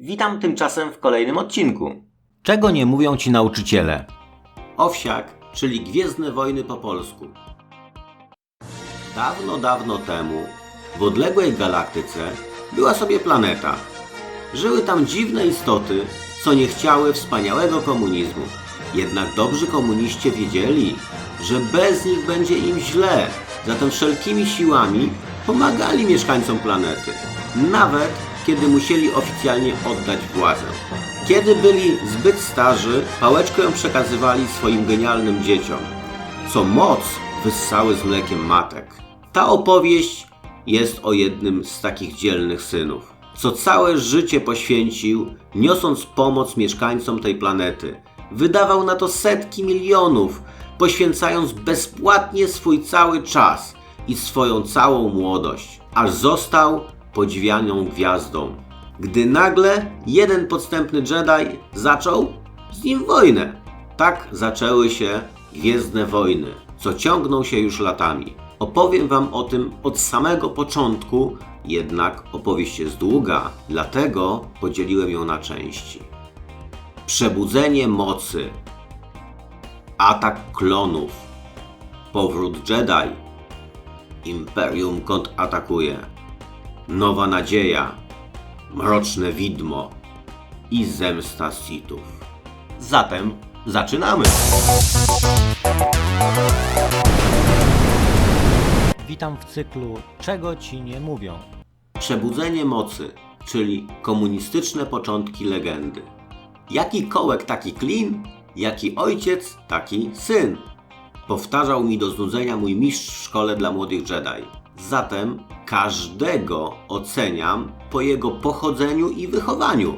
Witam tymczasem w kolejnym odcinku. Czego nie mówią ci nauczyciele? Owsiak, czyli Gwiezdne Wojny po polsku. Dawno, dawno temu, w odległej galaktyce, była sobie planeta. Żyły tam dziwne istoty, co nie chciały wspaniałego komunizmu. Jednak dobrzy komuniści wiedzieli, że bez nich będzie im źle, zatem wszelkimi siłami pomagali mieszkańcom planety. Nawet kiedy musieli oficjalnie oddać władzę. Kiedy byli zbyt starzy, pałeczkę przekazywali swoim genialnym dzieciom, co moc wyssały z mlekiem matek. Ta opowieść jest o jednym z takich dzielnych synów, co całe życie poświęcił, niosąc pomoc mieszkańcom tej planety. Wydawał na to setki milionów, poświęcając bezpłatnie swój cały czas i swoją całą młodość, aż został podziwianą gwiazdą. Gdy nagle jeden podstępny Jedi zaczął z nim wojnę. Tak zaczęły się Gwiezdne Wojny, co ciągną się już latami. Opowiem Wam o tym od samego początku, jednak opowieść jest długa, dlatego podzieliłem ją na części. Przebudzenie mocy, atak klonów, powrót Jedi, Imperium kontratakuje, nowa nadzieja, mroczne widmo i zemsta Sithów. Zatem zaczynamy! Witam w cyklu Czego ci nie mówią? Przebudzenie mocy, czyli komunistyczne początki legendy. Jaki kołek, taki klin, jaki ojciec, taki syn. Powtarzał mi do znudzenia mój mistrz w szkole dla młodych Jedi. Zatem każdego oceniam po jego pochodzeniu i wychowaniu,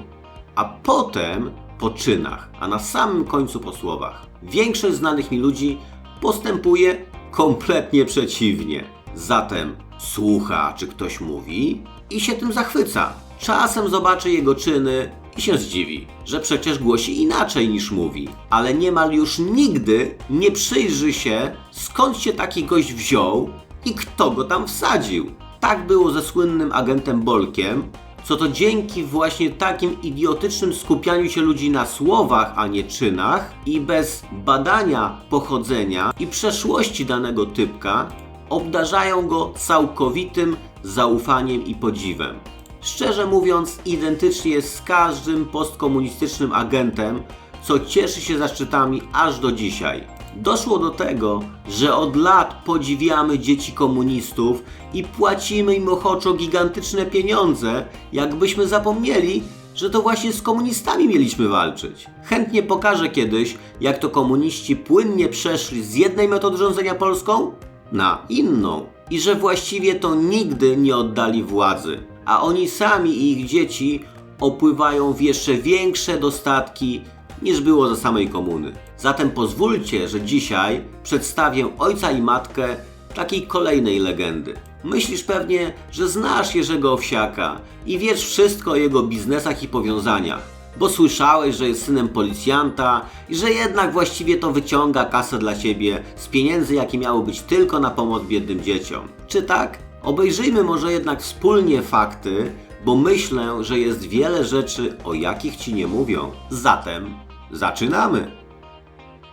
a potem po czynach, a na samym końcu po słowach. Większość znanych mi ludzi postępuje kompletnie przeciwnie. Zatem słucha, czy ktoś mówi i się tym zachwyca. Czasem zobaczy jego czyny i się zdziwi, że przecież głosi inaczej niż mówi, ale niemal już nigdy nie przyjrzy się, skąd się taki gość wziął i kto go tam wsadził. Tak było ze słynnym agentem Bolkiem, co to dzięki właśnie takim idiotycznym skupianiu się ludzi na słowach, a nie czynach i bez badania pochodzenia i przeszłości danego typka, obdarzają go całkowitym zaufaniem i podziwem. Szczerze mówiąc, identycznie jest z każdym postkomunistycznym agentem, co cieszy się zaszczytami aż do dzisiaj. Doszło do tego, że od lat podziwiamy dzieci komunistów i płacimy im ochoczo gigantyczne pieniądze, jakbyśmy zapomnieli, że to właśnie z komunistami mieliśmy walczyć. Chętnie pokażę kiedyś, jak to komuniści płynnie przeszli z jednej metody rządzenia Polską na inną i że właściwie to nigdy nie oddali władzy, a oni sami i ich dzieci opływają w jeszcze większe dostatki niż było za samej komuny. Zatem pozwólcie, że dzisiaj przedstawię ojca i matkę takiej kolejnej legendy. Myślisz pewnie, że znasz Jerzego Owsiaka i wiesz wszystko o jego biznesach i powiązaniach, bo słyszałeś, że jest synem policjanta i że jednak właściwie to wyciąga kasę dla ciebie z pieniędzy, jakie miały być tylko na pomoc biednym dzieciom. Czy tak? Obejrzyjmy może jednak wspólnie fakty, bo myślę, że jest wiele rzeczy, o jakich ci nie mówią. Zatem zaczynamy!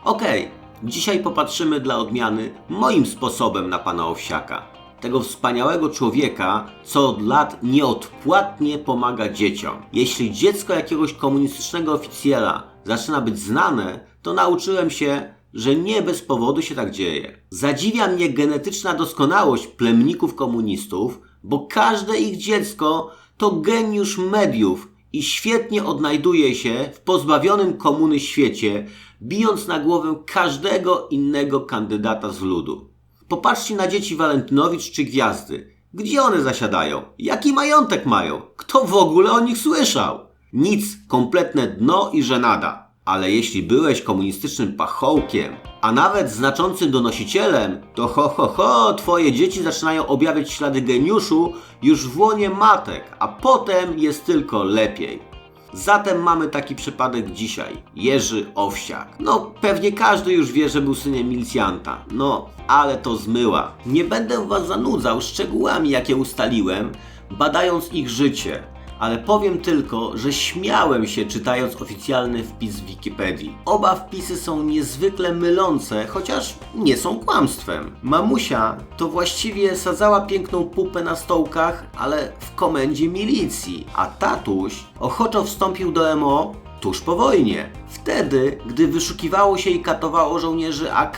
Okej, dzisiaj popatrzymy dla odmiany moim sposobem na pana Owsiaka. Tego wspaniałego człowieka, co od lat nieodpłatnie pomaga dzieciom. Jeśli dziecko jakiegoś komunistycznego oficjela zaczyna być znane, to nauczyłem się, że nie bez powodu się tak dzieje. Zadziwia mnie genetyczna doskonałość plemników komunistów, bo każde ich dziecko to geniusz mediów i świetnie odnajduje się w pozbawionym komuny świecie, bijąc na głowę każdego innego kandydata z ludu. Popatrzcie na dzieci Walentynowicz czy Gwiazdy. Gdzie one zasiadają? Jaki majątek mają? Kto w ogóle o nich słyszał? Nic, kompletne dno i żenada. Ale jeśli byłeś komunistycznym pachołkiem, a nawet znaczącym donosicielem, to ho ho ho, twoje dzieci zaczynają objawiać ślady geniuszu już w łonie matek, a potem jest tylko lepiej. Zatem mamy taki przypadek dzisiaj. Jerzy Owsiak. No, pewnie każdy już wie, że był synem milicjanta. No, ale to zmyła. Nie będę was zanudzał szczegółami, jakie ustaliłem, badając ich życie. Ale powiem tylko, że śmiałem się czytając oficjalny wpis w Wikipedii. Oba wpisy są niezwykle mylące, chociaż nie są kłamstwem. Mamusia to właściwie sadzała piękną pupę na stołkach, ale w komendzie milicji, a tatuś ochoczo wstąpił do MO tuż po wojnie. Wtedy, gdy wyszukiwało się i katowało żołnierzy AK,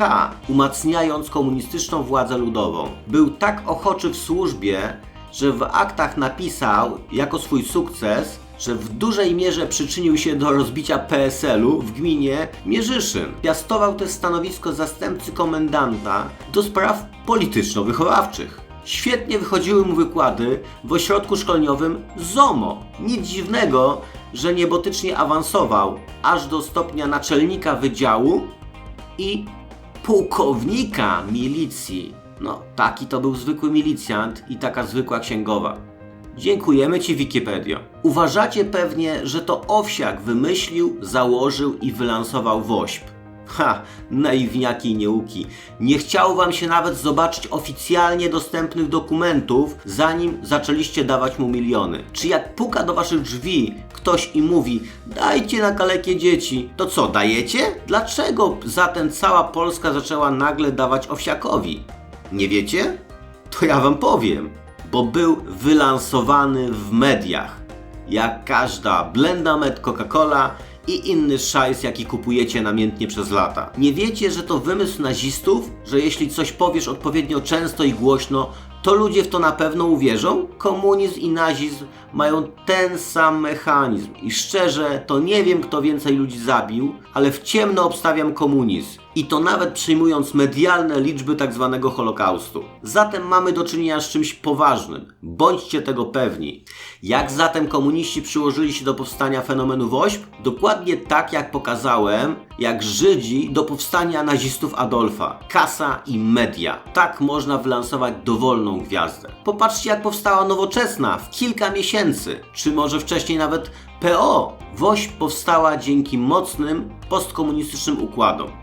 umacniając komunistyczną władzę ludową. Był tak ochoczy w służbie, że w aktach napisał jako swój sukces, że w dużej mierze przyczynił się do rozbicia PSL-u w gminie Mierzyszyn. Piastował też stanowisko zastępcy komendanta do spraw polityczno-wychowawczych. Świetnie wychodziły mu wykłady w ośrodku szkoleniowym ZOMO. Nic dziwnego, że niebotycznie awansował aż do stopnia naczelnika wydziału i pułkownika milicji. No, taki to był zwykły milicjant i taka zwykła księgowa. Dziękujemy Ci, Wikipedia. Uważacie pewnie, że to Owsiak wymyślił, założył i wylansował WOŚP. Ha, naiwniaki i nieuki. Nie chciało Wam się nawet zobaczyć oficjalnie dostępnych dokumentów, zanim zaczęliście dawać mu miliony. Czy jak puka do Waszych drzwi ktoś i mówi, dajcie na kalekie dzieci, to co, dajecie? Dlaczego zatem cała Polska zaczęła nagle dawać Owsiakowi? Nie wiecie? To ja Wam powiem, bo był wylansowany w mediach. Jak każda Blendamed, Coca-Cola i inny szajs, jaki kupujecie namiętnie przez lata. Nie wiecie, że to wymysł nazistów, że jeśli coś powiesz odpowiednio często i głośno, to ludzie w to na pewno uwierzą? Komunizm i nazizm mają ten sam mechanizm. I szczerze, to nie wiem, kto więcej ludzi zabił, ale w ciemno obstawiam komunizm. I to nawet przyjmując medialne liczby tak zwanego Holokaustu. Zatem mamy do czynienia z czymś poważnym. Bądźcie tego pewni. Jak zatem komuniści przyłożyli się do powstania fenomenu WOŚP? Dokładnie tak, jak pokazałem, jak Żydzi do powstania nazistów Adolfa. Kasa i media. Tak można wylansować dowolną gwiazdę. Popatrzcie, jak powstała nowoczesna w kilka miesięcy, czy może wcześniej nawet PO. WOŚP powstała dzięki mocnym postkomunistycznym układom.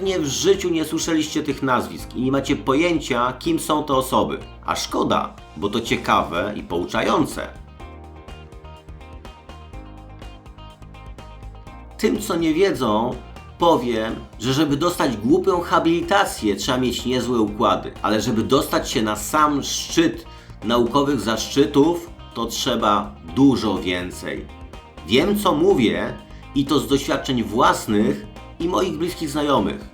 Pewnie w życiu nie słyszeliście tych nazwisk i nie macie pojęcia, kim są te osoby. A szkoda, bo to ciekawe i pouczające. Tym, co nie wiedzą, powiem, że żeby dostać głupią habilitację, trzeba mieć niezłe układy, ale żeby dostać się na sam szczyt naukowych zaszczytów, to trzeba dużo więcej. Wiem, co mówię i to z doświadczeń własnych i moich bliskich znajomych.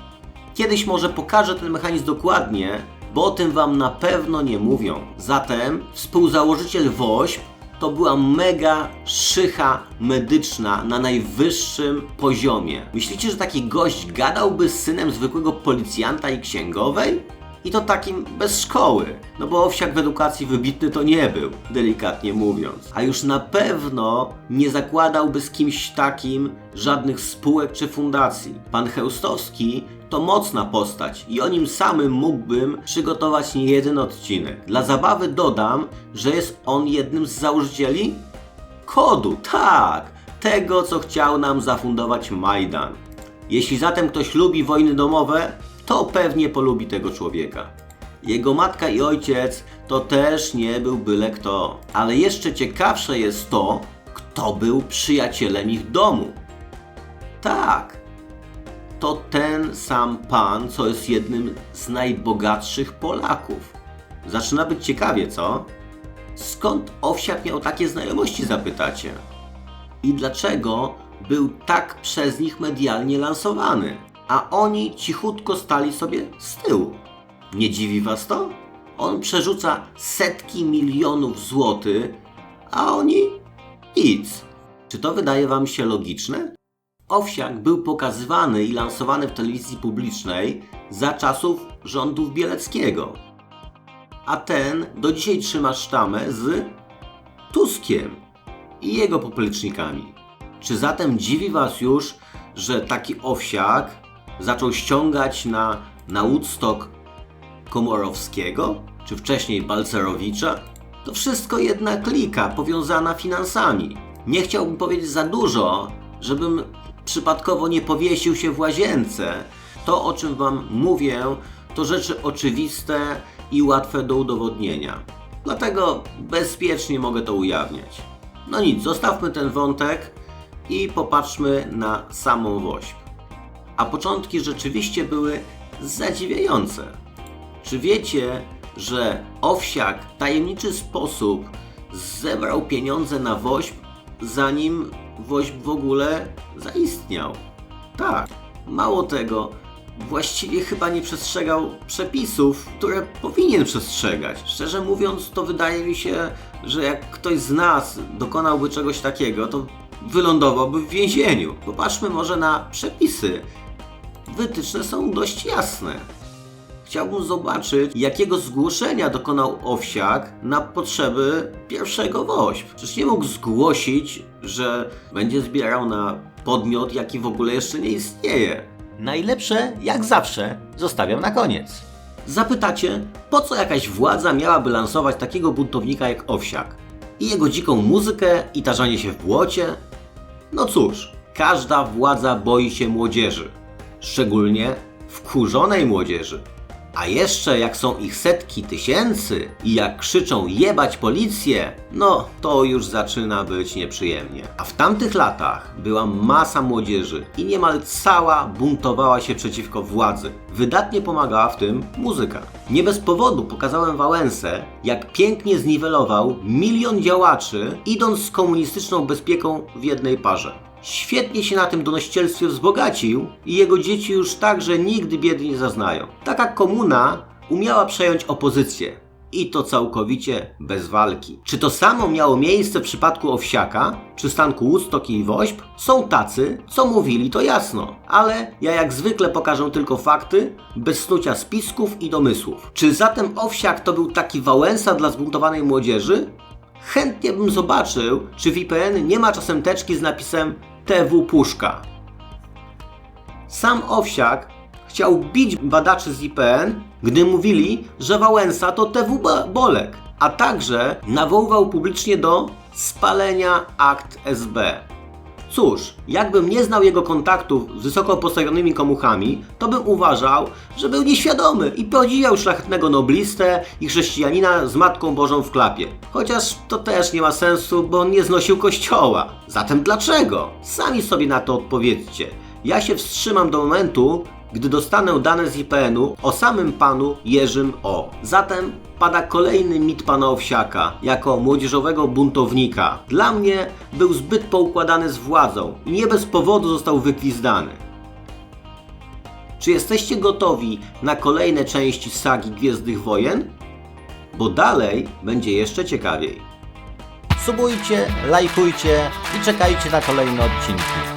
Kiedyś może pokażę ten mechanizm dokładnie, bo o tym Wam na pewno nie mówią. Zatem współzałożyciel WOŚP to była mega szycha medyczna na najwyższym poziomie. Myślicie, że taki gość gadałby z synem zwykłego policjanta i księgowej? I to takim bez szkoły, no bo owsiak w edukacji wybitny to nie był, delikatnie mówiąc. A już na pewno nie zakładałby z kimś takim żadnych spółek czy fundacji. Pan Chełstowski to mocna postać i o nim samym mógłbym przygotować nie jeden odcinek. Dla zabawy dodam, że jest on jednym z założycieli kodu, tak, tego co chciał nam zafundować Majdan. Jeśli zatem ktoś lubi wojny domowe, to pewnie polubi tego człowieka. Jego matka i ojciec to też nie był byle kto. Ale jeszcze ciekawsze jest to, kto był przyjacielem ich domu. Tak, to ten sam pan, co jest jednym z najbogatszych Polaków. Zaczyna być ciekawie, co? Skąd Owsiak miał takie znajomości, zapytacie? I dlaczego był tak przez nich medialnie lansowany, a oni cichutko stali sobie z tyłu? Nie dziwi was to? On przerzuca setki milionów złotych, a oni nic. Czy to wydaje wam się logiczne? Owsiak był pokazywany i lansowany w telewizji publicznej za czasów rządów Bieleckiego. A ten do dzisiaj trzyma sztamę z Tuskiem i jego poplecznikami. Czy zatem dziwi Was już, że taki owsiak zaczął ściągać na, na Woodstock Komorowskiego, czy wcześniej Balcerowicza? To wszystko jedna klika powiązana finansami. Nie chciałbym powiedzieć za dużo, żebym przypadkowo nie powiesił się w łazience. To, o czym Wam mówię, to rzeczy oczywiste i łatwe do udowodnienia. Dlatego bezpiecznie mogę to ujawniać. No nic, zostawmy ten wątek i popatrzmy na samą woźb. A początki rzeczywiście były zadziwiające. Czy wiecie, że Owsiak w tajemniczy sposób zebrał pieniądze na woźb, zanim woźb w ogóle zaistniał? Tak. Mało tego, właściwie chyba nie przestrzegał przepisów, które powinien przestrzegać. Szczerze mówiąc, to wydaje mi się, że jak ktoś z nas dokonałby czegoś takiego, to wylądowałby w więzieniu. Popatrzmy może na przepisy. Wytyczne są dość jasne. Chciałbym zobaczyć, jakiego zgłoszenia dokonał Owsiak na potrzeby pierwszego woźb. Przecież nie mógł zgłosić, że będzie zbierał na podmiot, jaki w ogóle jeszcze nie istnieje. Najlepsze, jak zawsze, zostawiam na koniec. Zapytacie, po co jakaś władza miałaby lansować takiego buntownika jak Owsiak? I jego dziką muzykę i tarzanie się w błocie? No cóż, każda władza boi się młodzieży. Szczególnie wkurzonej młodzieży. A jeszcze jak są ich setki tysięcy i jak krzyczą jebać policję, no to już zaczyna być nieprzyjemnie. A w tamtych latach była masa młodzieży i niemal cała buntowała się przeciwko władzy. Wydatnie pomagała w tym muzyka. Nie bez powodu pokazałem Wałęsę, jak pięknie zniwelował milion działaczy, idąc z komunistyczną bezpieką w jednej parze. Świetnie się na tym donościelstwie wzbogacił i jego dzieci już także nigdy biedy nie zaznają. Taka komuna umiała przejąć opozycję. I to całkowicie bez walki. Czy to samo miało miejsce w przypadku Owsiaka, przystanku Woodstock i Woźb? Są tacy, co mówili to jasno. Ale ja jak zwykle pokażę tylko fakty, bez snucia spisków i domysłów. Czy zatem Owsiak to był taki Wałęsa dla zbuntowanej młodzieży? Chętnie bym zobaczył, czy w IPN nie ma czasem teczki z napisem TW Puszka. Sam Owsiak chciał bić badaczy z IPN, gdy mówili, że Wałęsa to TW Bo- Bolek, a także nawoływał publicznie do spalenia akt SB. Cóż, jakbym nie znał jego kontaktów z wysoko postawionymi komuchami, to bym uważał, że był nieświadomy i podziwiał szlachetnego noblistę i chrześcijanina z Matką Bożą w klapie. Chociaż to też nie ma sensu, bo on nie znosił kościoła. Zatem dlaczego? Sami sobie na to odpowiedzcie. Ja się wstrzymam do momentu, gdy dostanę dane z IPN-u o samym panu Jerzym O. Zatem pada kolejny mit pana Owsiaka jako młodzieżowego buntownika. Dla mnie był zbyt poukładany z władzą i nie bez powodu został wygwizdany. Czy jesteście gotowi na kolejne części sagi Gwiezdnych Wojen? Bo dalej będzie jeszcze ciekawiej. Subujcie, lajkujcie i czekajcie na kolejne odcinki.